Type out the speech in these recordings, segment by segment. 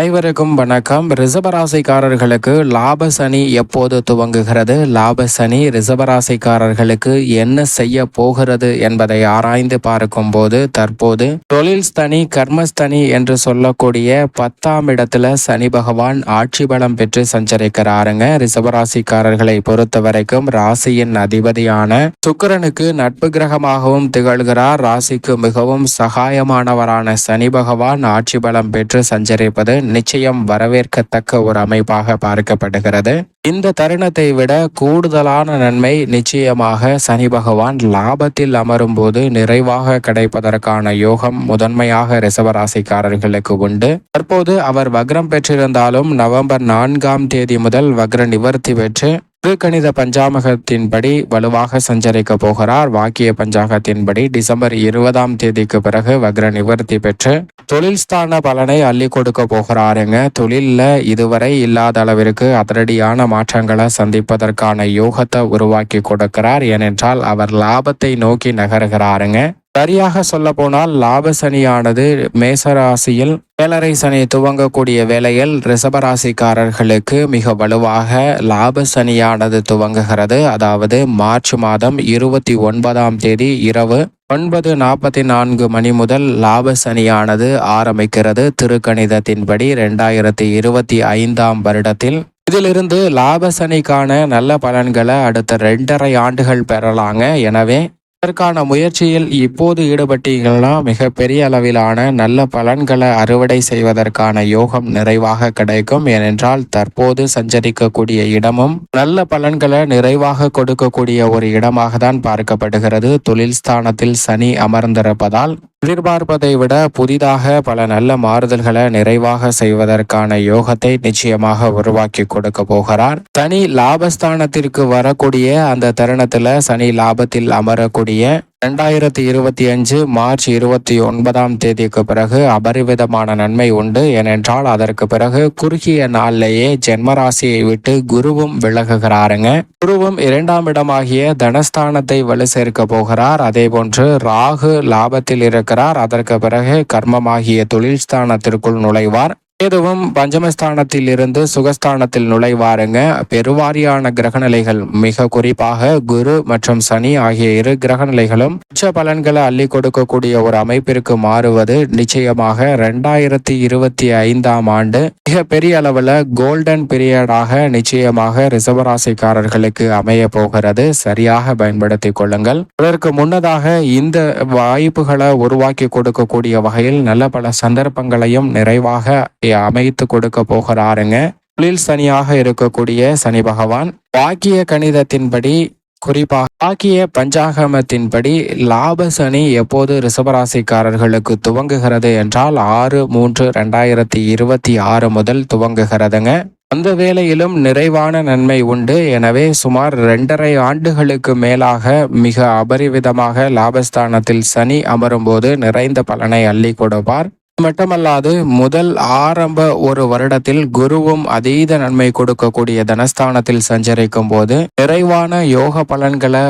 அனைவருக்கும் வணக்கம். ரிசபராசிக்காரர்களுக்கு லாப சனி எப்போது துவங்குகிறது? லாப சனி ரிசபராசிக்காரர்களுக்கு என்ன செய்ய போகிறது என்பதை ஆராய்ந்து பார்க்கும்போது தற்போது தொழில்ஸ்தனி கர்மஸ்தனி என்று சொல்லக்கூடிய பத்தாம் இடத்துல சனி பகவான் ஆட்சி பலம் பெற்று சஞ்சரிக்கிறாருங்க. ரிசபராசிக்காரர்களை பொறுத்த வரைக்கும் ராசியின் அதிபதியான சுக்கிரனுக்கு நட்பு கிரகமாகவும் திகழ்கிறார். ராசிக்கு மிகவும் சகாயமானவரான சனி பகவான் ஆட்சி பலம் பெற்று சஞ்சரிப்பது நிச்சயம் வரவேற்கத்தக்க ஒரு அமைப்பாக பார்க்கப்படுகிறது. இந்த தருணத்தை விட கூடுதலான நன்மை நிச்சயமாக சனி பகவான் லாபத்தில் அமரும் போது நிறைவாக கிடைப்பதற்கான யோகம் முதன்மையாக ரிசவராசிக்காரர்களுக்கு உண்டு. தற்போது அவர் வக்ரம் பெற்றிருந்தாலும் நவம்பர் நான்காம் தேதி முதல் வக்ர நிவர்த்தி பெற்று திருக்கணித பஞ்சாமகத்தின்படி வலுவாக சஞ்சரிக்க போகிறார். வாக்கிய பஞ்சாங்கத்தின்படி டிசம்பர் இருபதாம் தேதிக்கு பிறகு வக்ர நிவர்த்தி பெற்று தொழில் ஸ்தான பலனை அள்ளி கொடுக்க போகிறாருங்க. தொழில்ல இதுவரை இல்லாத அளவிற்கு அதிரடியான மாற்றங்களை சந்திப்பதற்கான யோகத்தை உருவாக்கி கொடுக்கிறார். ஏனென்றால் அவர் லாபத்தை நோக்கி நகர்கிறாருங்க. சரியாக சொல்ல போனால் லாப சனியானது மேசராசியில் வேலரை சனி துவங்கக்கூடிய வேளையில் ரிசபராசிக்காரர்களுக்கு மிக வலுவாக லாப சனியானது துவங்குகிறது. அதாவது மார்ச் மாதம் இருபத்தி ஒன்பதாம் தேதி இரவு ஒன்பது நாற்பத்தி நான்கு மணி முதல் லாப சனியானது ஆரம்பிக்கிறது. திருக்கணிதத்தின்படி ரெண்டாயிரத்தி இருபத்தி ஐந்தாம் வருடத்தில் இதிலிருந்து லாப சனிக்கான நல்ல பலன்களை அடுத்த ரெண்டரை ஆண்டுகள் பெறலாங்க. எனவே அதற்கான முயற்சியில் இப்போது ஈடுபட்டீங்கன்னா மிகப்பெரிய அளவிலான நல்ல பலன்களை அறுவடை செய்வதற்கான யோகம் நிறைவாக கிடைக்கும். ஏனென்றால் தற்போது சஞ்சரிக்கக்கூடிய இடமும் நல்ல பலன்களை நிறைவாக கொடுக்கக்கூடிய ஒரு இடமாக தான் பார்க்கப்படுகிறது. தொழில் ஸ்தானத்தில் சனி அமர்ந்திருப்பதால் எதிர்பார்ப்பதை விட புதிதாக பல நல்ல மாறுதல்களை நிறைவாக செய்வதற்கான யோகத்தை நிச்சயமாக உருவாக்கி கொடுக்க போகிறார். தனி லாபஸ்தானத்திற்கு வரக்கூடிய அந்த தருணத்துல சனி லாபத்தில் அமரக்கூடிய ரெண்டாயிரத்தி இருபத்தி அஞ்சு மார்ச் இருபத்தி ஒன்பதாம் தேதிக்கு பிறகு அபரிவிதமான நன்மை உண்டு. ஏனென்றால் அதற்கு பிறகு குறுகிய நாளிலேயே ஜென்மராசியை விட்டு குருவும் விலகுகிறாருங்க. குருவும் இரண்டாம் இடமாகிய தனஸ்தானத்தை வலு சேர்க்க போகிறார். அதே போன்று ராகு லாபத்தில் இருக்கிறார். அதற்கு பிறகு கர்மமாகிய தொழில் ஸ்தானத்திற்குள் நுழைவார். கேதுவும் பஞ்சமஸ்தானத்தில் இருந்து சுகஸ்தானத்தில் நுழைவாருங்க. பெருவாரியான கிரகநிலைகள் மிக குறிப்பாக குரு மற்றும் சனி ஆகிய இரு கிரகநிலைகளும் உச்ச பலன்களை அள்ளி கொடுக்கக்கூடிய ஒரு அமைப்பிற்கு மாறுவது நிச்சயமாக ரெண்டாயிரத்தி இருபத்தி ஐந்தாம் ஆண்டு மிக பெரிய அளவில் கோல்டன் பீரியடாக நிச்சயமாக ரிசர்வராசிக்காரர்களுக்கு அமைய போகிறது. சரியாக பயன்படுத்தி கொள்ளுங்கள். அதற்கு முன்னதாக இந்த வாய்ப்புகளை உருவாக்கி கொடுக்கக்கூடிய வகையில் நல்ல பல சந்தர்ப்பங்களையும் நிறைவாக அமைத்து கொடுக்க போகிறாருங்க. தொழில் சனியாக இருக்கக்கூடிய சனி பகவான் வாக்கிய கணிதத்தின்படி குறிப்பாக வாக்கிய பஞ்சாகமத்தின்படி லாப சனி எப்போது ரிசபராசிக்காரர்களுக்கு துவங்குகிறது என்றால் ஆறு மூன்று ரெண்டாயிரத்தி இருபத்தி ஆறு முதல் துவங்குகிறதுங்க. அந்த வேளையிலும் நிறைவான நன்மை உண்டு. எனவே சுமார் இரண்டரை ஆண்டுகளுக்கு மேலாக மிக அபரிவிதமாக லாபஸ்தானத்தில் சனி அமரும்போது நிறைந்த பலனை அள்ளி கொடுப்பார். மட்டுமல்லாது முதல் ஆரம்ப ஒரு வருடத்தில் குருவும் அதீத நன்மை கொடுக்கக்கூடிய தனஸ்தானத்தில் சஞ்சரிக்கும் போது நிறைவான யோக பலன்களை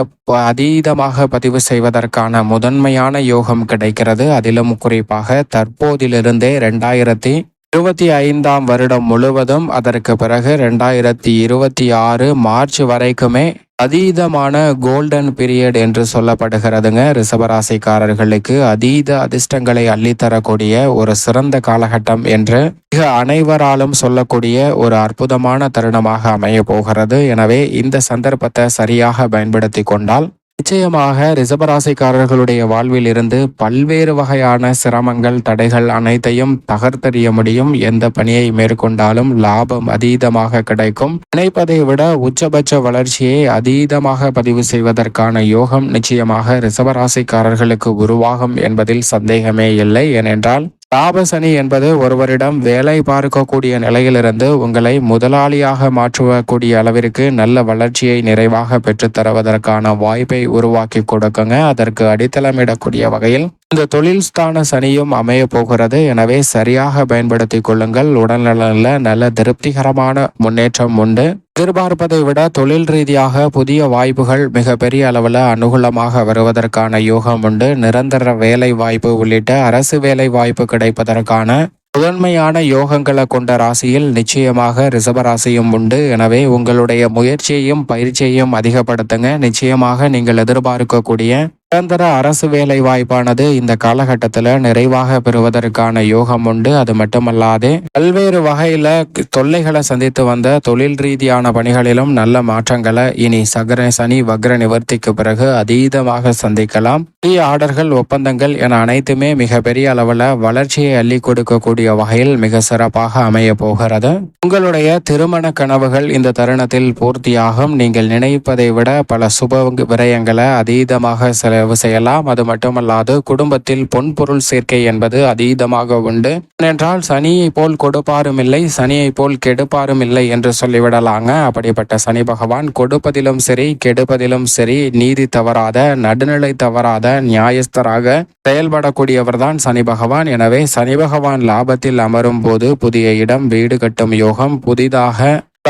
அதீதமாக பதிவு செய்வதற்கான முதன்மையான யோகம் கிடைக்கிறது. அதிலும் குறிப்பாக தற்போதிலிருந்தே ரெண்டாயிரத்தி இருபத்தி ஐந்தாம் வருடம் முழுவதும் அதற்கு பிறகு ரெண்டாயிரத்தி இருபத்தி ஆறு மார்ச் வரைக்குமே அதீதமான கோல்டன் பீரியட் என்று சொல்லப்படுகிறதுங்க. ரிசபராசிக்காரர்களுக்கு அதீத அதிர்ஷ்டங்களை அள்ளித்தரக்கூடிய ஒரு சிறந்த காலகட்டம் என்று மிக அனைவராலும் சொல்லக்கூடிய ஒரு அற்புதமான தருணமாக அமைய போகிறது. எனவே இந்த சந்தர்ப்பத்தை சரியாக பயன்படுத்தி கொண்டால் நிச்சயமாக ரிசபராசிக்காரர்களுடைய வாழ்வில் இருந்து பல்வேறு வகையான சிரமங்கள் தடைகள் அனைத்தையும் தகர்த்தறிய முடியும். எந்த பணியை மேற்கொண்டாலும் லாபம் அதீதமாக கிடைக்கும். நினைப்பதை விட உச்சபட்ச வளர்ச்சியை அதீதமாக பதிவு செய்வதற்கான யோகம் நிச்சயமாக ரிசபராசிக்காரர்களுக்கு உருவாகும் என்பதில் சந்தேகமே இல்லை. ஏனென்றால் லாபசனி என்பது ஒருவரிடம் வேலை பார்க்கக்கூடிய நிலையிலிருந்து உங்களை முதலாளியாக மாற்றுவக்கூடிய அளவிற்கு நல்ல வளர்ச்சியை நிறைவாக பெற்றுத்தருவதற்கான வாய்ப்பை உருவாக்கி கொடுக்குங்க. அதற்கு அடித்தளமிடக்கூடிய வகையில் இந்த தொழில் ஸ்தான சனியும் அமைய போகிறது. எனவே சரியாக பயன்படுத்தி கொள்ளுங்கள். உடல்நலனில் நல்ல திருப்திகரமான முன்னேற்றம் உண்டு. எதிர்பார்ப்பதை விட தொழில் ரீதியாக புதிய வாய்ப்புகள் மிகப்பெரிய அளவில் அனுகூலமாக வருவதற்கான யோகம் உண்டு. நிரந்தர வேலை வாய்ப்பு உள்ளிட்ட அரசு வேலை வாய்ப்பு கிடைப்பதற்கான முதன்மையான யோகங்களை கொண்ட ராசியில் நிச்சயமாக ரிஷபராசியும் உண்டு. எனவே உங்களுடைய முயற்சியையும் பயிற்சியையும் அதிகப்படுத்துங்க. நிச்சயமாக நீங்கள் எதிர்பார்க்கக்கூடிய நிரந்தர அரசு வேலை வாய்ப்பானது இந்த காலகட்டத்தில் நிறைவாக பெறுவதற்கான யோகம் உண்டு. அது மட்டுமல்லாது பல்வேறு வகையில தொல்லைகளை சந்தித்து வந்த தொழில் ரீதியான பணிகளிலும் நல்ல மாற்றங்களை இனி சகர சனி வக்ர நிவர்த்திக்கு பிறகு அதீதமாக சந்திக்கலாம். புதிய ஆர்டர்கள் ஒப்பந்தங்கள் என அனைத்துமே மிக பெரிய அளவில் வளர்ச்சியை அள்ளி கொடுக்கக்கூடிய வகையில் மிக சிறப்பாக அமைய போகிறது. உங்களுடைய திருமண கனவுகள் இந்த தருணத்தில் பூர்த்தியாகும். நீங்கள் நினைப்பதை விட பல சுப விரயங்களை அதீதமாக செலவு செய்யலாம். அது மட்டுமல்லாது குடும்பத்தில் பொன்பொருள் சேர்க்கை என்பது அதீதமாக உண்டு. ஏனென்றால் சனியை போல் கொடுப்பாரும் இல்லை சனியை போல் கெடுப்பாரும் இல்லை என்று சொல்லிவிடலாங்க. அப்படிப்பட்ட சனி பகவான் கொடுப்பதிலும் சரி கெடுப்பதிலும் சரி நீதி தவறாத நடுநிலை தவறாத நியாயஸ்தராக செயல்படக்கூடியவர் தான் சனி பகவான். எனவே சனி பகவான் லாபத்தில் அமரும் போது புதிய இடம் வீடு கட்டும் யோகம் புதிதாக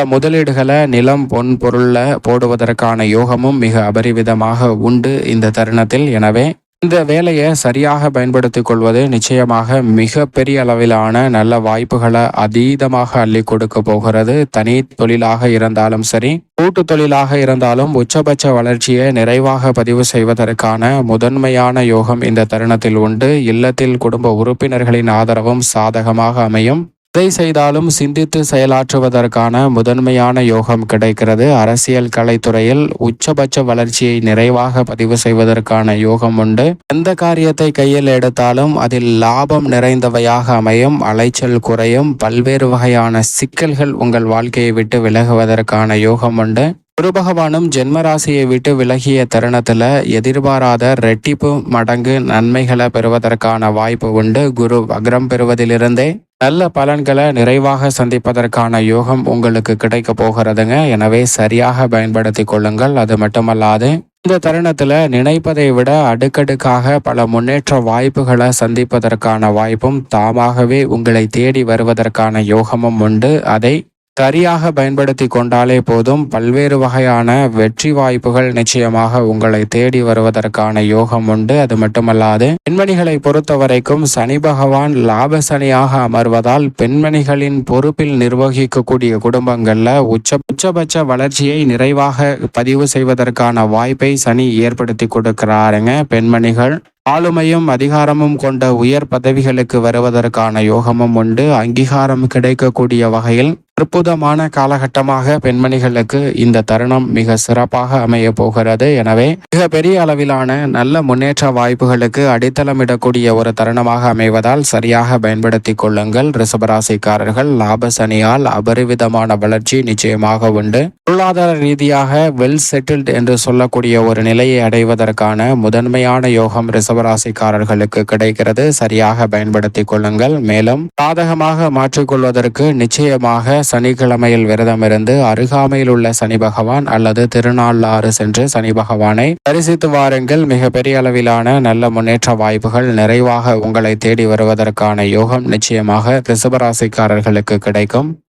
முதலீடுகளை நிலம் பொன் பொருளில் போடுவதற்கான யோகமும் மிக அபரிவிதமாக உண்டு இந்த தருணத்தில். எனவே இந்த வேலையை சரியாக பயன்படுத்திக் கொள்வது நிச்சயமாக மிக பெரிய அளவிலான நல்ல வாய்ப்புகளை அதீதமாக அள்ளி கொடுக்க போகிறது. தனி தொழிலாக இருந்தாலும் சரி கூட்டு தொழிலாக இருந்தாலும் உச்சபட்ச வளர்ச்சியை நிறைவாக பதிவு செய்வதற்கான முதன்மையான யோகம் இந்த தருணத்தில் உண்டு. இல்லத்தில் குடும்ப உறுப்பினர்களின் ஆதரவும் சாதகமாக அமையும். எதை செய்தாலும் சிந்தித்து செயலாற்றுவதற்கான முதன்மையான யோகம் கிடைக்கிறது. அரசியல் கலைத்துறையில் உச்சபட்ச வளர்ச்சியை நிறைவாக பதிவு செய்வதற்கான யோகம் உண்டு. எந்த காரியத்தை கையில் எடுத்தாலும் அதில் லாபம் நிறைந்தவையாக அமையும். அலைச்சல் குறையும். பல்வேறு வகையான சிக்கல்கள் உங்கள் வாழ்க்கையை விட்டு விலகுவதற்கான யோகம் உண்டு. குரு பகவானும் ஜென்மராசியை விட்டு விலகிய தருணத்தில் எதிர்பாராத ரெட்டிப்பு மடங்கு நன்மைகளை பெறுவதற்கான வாய்ப்பு உண்டு. குரு வக்ரம் பெறுவதிலிருந்தே நல்ல பலன்களை நிறைவாக சந்திப்பதற்கான யோகம் உங்களுக்கு கிடைக்க போகிறதுங்க. எனவே சரியாக பயன்படுத்தி கொள்ளுங்கள். அது மட்டுமல்லாது இந்த தருணத்தில் நினைப்பதை விட அடுக்கடுக்காக பல முன்னேற்ற வாய்ப்புகளை சந்திப்பதற்கான வாய்ப்பும் தாமாகவே உங்களை தேடி வருவதற்கான யோகமும் உண்டு. அதை சரியாக பயன்படுத்தி கொண்டாலே போதும். பல்வேறு வகையான வெற்றி வாய்ப்புகள் நிச்சயமாக உங்களை தேடி வருவதற்கான யோகம் உண்டு. அது மட்டுமல்லாது பெண்மணிகளை பொறுத்த வரைக்கும் சனி பகவான் லாப சனியாக அமர்வதால் பெண்மணிகளின் பொறுப்பில் நிர்வகிக்கக்கூடிய குடும்பங்கள்ல உச்ச உச்சபட்ச வளர்ச்சியை நிறைவாக பதிவு செய்வதற்கான வாய்ப்பை சனி ஏற்படுத்தி கொடுக்கிறாருங்க. பெண்மணிகள் ஆளுமையும் அதிகாரமும் கொண்ட உயர் பதவிகளுக்கு வருவதற்கான யோகமும் உண்டு. அங்கீகாரம் கிடைக்கக்கூடிய வகையில் அற்புதமான காலகட்டமாக பெண்மணிகளுக்கு இந்த தருணம் மிக சிறப்பாக அமைய போகிறது. எனவே மிக பெரிய அளவிலான நல்ல முன்னேற்ற வாய்ப்புகளுக்கு அடித்தளமிடக்கூடிய ஒரு தருணமாக அமைவதால் சரியாக பயன்படுத்தி கொள்ளுங்கள். ரிசபராசிக்காரர்கள் லாப சனியால் அபரிவிதமான வளர்ச்சி நிச்சயமாக உண்டு. பொருளாதார ரீதியாக வெல் செட்டில்டு என்று சொல்லக்கூடிய ஒரு நிலையை அடைவதற்கான முதன்மையான யோகம் ரிசபராசிக்காரர்களுக்கு கிடைக்கிறது. சரியாக பயன்படுத்தி கொள்ளுங்கள். மேலும் சாதகமாக மாற்றிக்கொள்வதற்கு நிச்சயமாக சனிக்கிழமையில் விரதம் இருந்து அருகாமையில் உள்ள சனி பகவான் அல்லது திருநாளாறு சென்று சனி பகவானை தரிசித்து வாருங்கள். மிக பெரிய அளவிலான நல்ல முன்னேற்ற வாய்ப்புகள் நிறைவாக உங்களை தேடி வருவதற்கான யோகம் நிச்சயமாக ரிசபராசிக்காரர்களுக்கு கிடைக்கும்.